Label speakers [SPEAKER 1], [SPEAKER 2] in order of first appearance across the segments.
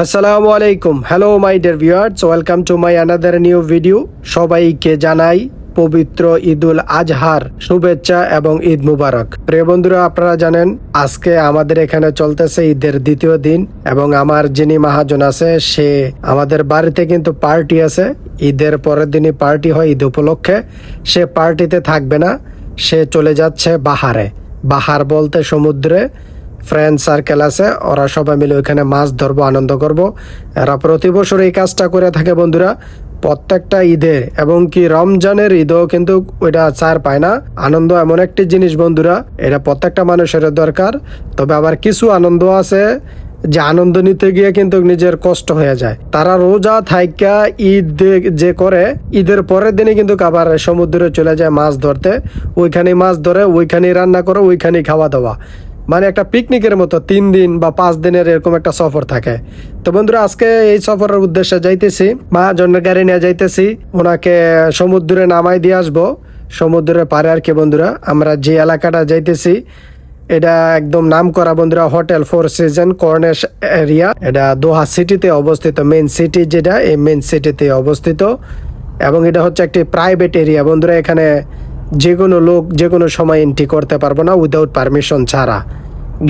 [SPEAKER 1] আসসালামু আলাইকুম hello my dear viewers welcome to my another new video সবাইকে জানাই পবিত্র ঈদুল আজহার শুভেচ্ছা এবং ঈদ মুবারক। প্রিয় বন্ধুরা, আপনারা জানেন আজকে আমাদের এখানে চলতেছে ঈদের দ্বিতীয় দিন এবং আমার যিনি মহাজন আছে, সে আমাদের বাড়িতে কিন্তু পার্টি আছে। ঈদের পরের দিনই পার্টি হয় ঈদ উপলক্ষে। সে পার্টিতে থাকবে না, সে চলে যাচ্ছে বাহারে। বাহার বলতে সমুদ্রে। ফ্রেন্ড সার্কেল আছে, ওরা সবাই মিলে ওইখানে মাছ ধরবো, আনন্দ করব। এরা প্রতি বছর এই কাজটা করে থাকে বন্ধুরা। প্রত্যেকটা ঈদে এবং কি রমজানের ঈদও কিন্তু ওইটা চার পায় না। আনন্দ এমন একটি জিনিস বন্ধুরা, এটা প্রত্যেকটা মানুষের দরকার। তবে আবার কিছু আনন্দ আছে যে আনন্দ নিতে গিয়ে কিন্তু নিজের কষ্ট হয়ে যায়। তারা রোজা থাইকা ঈদ যে করে, ঈদের পরের দিনে কিন্তু আবার সমুদ্রে চলে যায় মাছ ধরতে। ওইখানে মাছ ধরে, ওইখানেই রান্না করে, ওইখানেই খাওয়া দাওয়া। মানে একটা পিকনিকের মতো তিন দিন বা পাঁচ দিনের এরকম একটা সফর থাকে। তো বন্ধুরা, আজকে এই সফরের উদ্দেশ্যে যাইতেছি, মা মহাজনের গাড়ি নিয়ে যাইতেছি, ওনাকে সমুদ্রে নামাই দিয়ে আসব। সমুদ্রের পারে আর কি বন্ধুরা, আমরা যে এলাকাটা যাইতেছি, এটা একদম নাম করা বন্ধুরা hotel four season Corniche area. এটা দোহা সিটিতে অবস্থিত মেন সিটি যেটা, এই মেন সিটিতে অবস্থিত। এবং এটা হচ্ছে একটি প্রাইভেট এরিয়া। বন্ধুরা, এখানে যে কোনো লোক যে কোনো সময় এন্ট্রি করতে পারব না উইদাউট পারমিশন ছাড়া।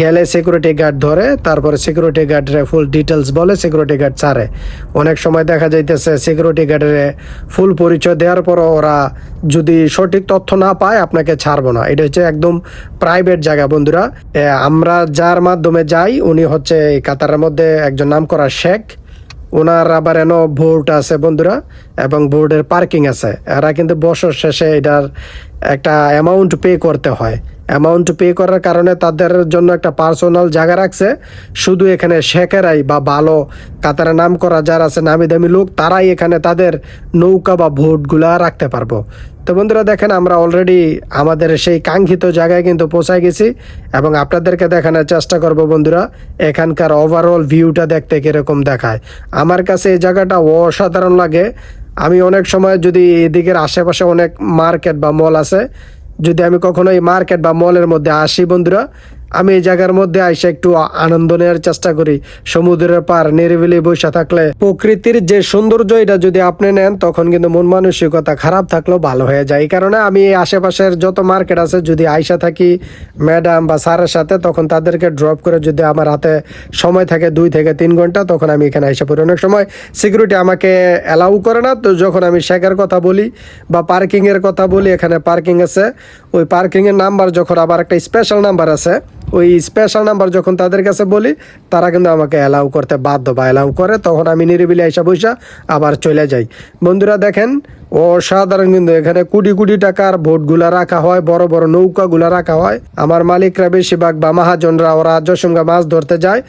[SPEAKER 1] গেলে সিকিউরিটি গার্ড ধরে, তারপরে সিকিউরিটি গার্ডের ফুল ডিটেলস বলে সিকিউরিটি গার্ড ছাড়ে। অনেক সময় দেখা যাইতেছে সিকিউরিটি গার্ডের ফুল পরিচয় দেওয়ার পর ওরা যদি সঠিক তথ্য না পায়, আপনাকে ছাড়বো না। এটা হচ্ছে একদম প্রাইভেট জায়গা বন্ধুরা। আমরা যার মাধ্যমে যাই, উনি হচ্ছে এই কাতারের মধ্যে একজন নাম করা শেখ। ওনার আবার এনো বোর্ড আছে বন্ধুরা, এবং বোর্ডের পার্কিং আছে। এরা কিন্তু বছর শেষে এটার একটা অ্যামাউন্ট পে করতে হয়। অ্যামাউন্ট পে করার কারণে তাদের জন্য একটা পার্সোনাল জায়গা রাখছে। শুধু এখানে শেখেরাই বা ভালো কাতারে নাম করা যারা আছে নামি দামি লোক, তারাই এখানে তাদের নৌকা বা ভোটগুলা রাখতে পারব। তো বন্ধুরা দেখেন, আমরা অলরেডি আমাদের সেই কাঙ্ক্ষিত জায়গায় কিন্তু পৌঁছায় গেছি এবং আপনাদেরকে দেখানোর চেষ্টা করব বন্ধুরা, এখানকার ওভারঅল ভিউটা দেখতে কীরকম দেখায়। আমার কাছে এই জায়গাটা অসাধারণ লাগে। আমি অনেক সময় যদি এদিকের আশেপাশে অনেক মার্কেট বা মল আছে, যদি আমি কখনো এই মার্কেট বা মলের মধ্যে আসি বন্ধুরা আমি এই জায়গার মধ্যে আইসা একটু আনন্দ নেওয়ার চেষ্টা করি। সমুদ্রের পার নিরিবিলি বসে থাকলে প্রকৃতির যে সৌন্দর্য এটা যদি আপনি নেন, তখন কিন্তু মন মানসিকতা খারাপ থাকলেও ভালো হয়ে যায়। এই কারণে আমি এই আশেপাশের যত মার্কেট আছে, যদি আইসা থাকি ম্যাডাম বা স্যারের সাথে, তখন তাদেরকে ড্রপ করে যদি আমার হাতে সময় থাকে দুই থেকে তিন ঘণ্টা, তখন আমি এখানে আইসা পড়ি। অনেক সময় সিকিউরিটি আমাকে অ্যালাউ করে না, তো যখন আমি শেখার কথা বলি বা পার্কিংয়ের কথা বলি, এখানে পার্কিং আছে। ওই পার্কিংয়ের নাম্বার যখন আবার একটা স্পেশাল নাম্বার আছে ওই স্পেশাল নাম্বার যখন তাদের কাছে বলি, তারা কিন্তু আমাকে অ্যালাউ করতে বাধ্য বা অ্যালাউ করে। তখন আমি নিরিবিলি আইসা বৈসা আবার চলে যাই। বন্ধুরা দেখেন, অসাধারণ কিন্তু এখানে কোটি কোটি টাকার ভোটগুলা রাখা হয়, বড় বড় নৌকাগুলা রাখা হয়। আমার মালিকরা বেশিরভাগ বা মহাজনরা ওরা জসুঙ্গা মাছ ধরতে যায়।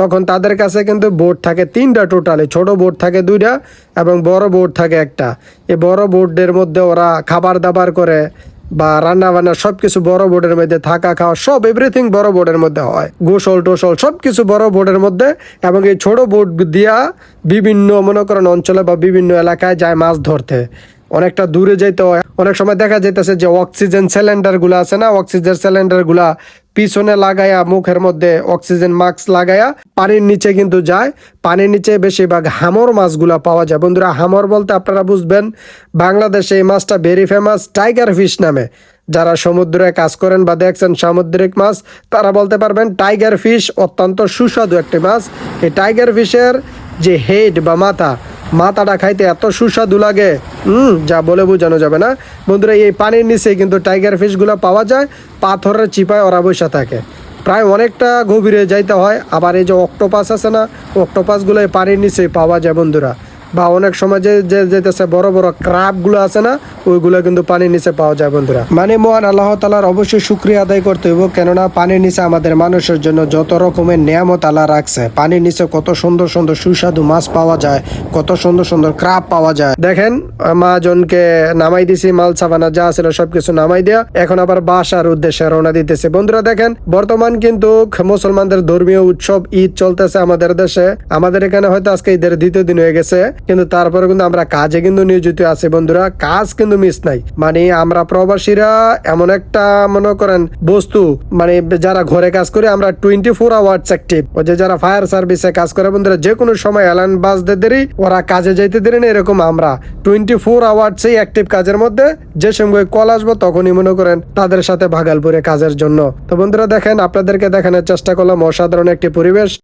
[SPEAKER 1] তখন তাদের কাছে কিন্তু বোট থাকে তিনটা টোটালে ছোট বোট থাকে দুইটা এবং বড় বোট থাকে একটা। এই বড় বোটের মধ্যে ওরা খাবার দাবার করে বা রান্না বান্না সবকিছু বড় বোর্ডের মধ্যে থাকা, খাওয়া সব এভরিথিং বড় বোর্ডের মধ্যে হয়। গোসল টোসল সবকিছু বড় বোর্ডের মধ্যে এবং এই ছোট বোর্ড দিয়া বিভিন্ন মনে করেন অঞ্চলে বা বিভিন্ন এলাকায় যায় মাছ ধরতে। অনেকটা দূরে যাইতে হয়। অনেক সময় দেখা যাইতেছে যে অক্সিজেন সিলিন্ডারগুলা আছে না, অক্সিজেন সিলিন্ডারগুলা পিছনে লাগায়া, মুখের মধ্যে অক্সিজেন মাস্ক লাগায়া পানির নিচে কিন্তু যায়। পানির নিচে বেশিরভাগ হামর মাছগুলা পাওয়া যায়। বন্ধুরা, হামর বলতে আপনারা বুঝবেন, বাংলাদেশে এই মাছটা ভেরি ফেমাস টাইগার ফিশ নামে। যারা সমুদ্রে কাজ করেন বা দেখছেন সামুদ্রিক মাছ, তারা বলতে পারবেন টাইগার ফিশ অত্যন্ত সুস্বাদু একটি মাছ। এই টাইগার ফিশের যে হেড বা মাথা মাথাটা খাইতে এত সুস্বাদু লাগে। হুম, যা বলে বোঝানো যাবে না। বন্ধুরা, এই পানির নিচে কিন্তু টাইগার ফিশগুলো পাওয়া যায়, পাথরের চিপায় ওরা বসে থাকে। প্রায় অনেকটা গভীরে যাইতে হয়, আবার এই যে অক্টোপাস আছে না অক্টোপাসগুলো পানির নিচেই পাওয়া যায় বন্ধুরা। বা অনেক সময় যে যেতেছে বড় বড় ক্রাবগুলো আছে না, ওইগুলো কিন্তু পানির নিচে পাওয়া যায় বন্ধুরা। মানে মহান আল্লাহ তালার অবশ্যই শুক্রিয়া আদায় করতে হইব, কেননা পানির নিচে আমাদের মানুষের জন্য যত রকমের নিয়ামত আল্লাহ রাখছে, পানির নিচে কত সুন্দর সুন্দর সুস্বাদু মাছ পাওয়া যায়, কত সুন্দর সুন্দর ক্রাব পাওয়া যায়। দেখেন মহাজনকে নামাই দিছি, মাল সাবানা যা ছিল সবকিছু নামাই দেয়া, এখন আবার বাসার উদ্দেশ্যে রওনা দিতেছে। বন্ধুরা দেখেন, বর্তমান কিন্তু মুসলমানদের ধর্মীয় উৎসব ঈদ চলতেছে আমাদের দেশে। আমাদের এখানে হয়তো আজকে ঈদের দ্বিতীয় দিন হয়ে গেছে। কিন্তু তারপরে কিন্তু আমরা কাজে কিন্তু নিয়োজিত আছি, বন্ধুরা। কাজ কিন্তু মিস নাই। মানে আমরা প্রবাসীরা এমন একটা, মনে করেন, বস্তু মানে যারা ঘরে কাজ করে, আমরা টোয়েন্টি ফোর আওয়ার্স অ্যাক্টিভ ওই যে যারা ফায়ার সার্ভিসে কাজ করে, বন্ধুরা যে কোনো সময় অ্যালার্ম বাজতে দেরি, ওরা কাজে যাইতে দেরি না, এরকম আমরা। টোয়েন্টি ফোর আওয়ার্সই অ্যাক্টিভ কাজের মধ্যে যে সময় কল আসব, তখনই মনে করেন তাদের সাথে ভাগালপুরে কাজের জন্য। তো বন্ধুরা, দেখেন, আপনাদেরকে দেখানোর চেষ্টা করলাম অসাধারণ একটি পরিবেশ।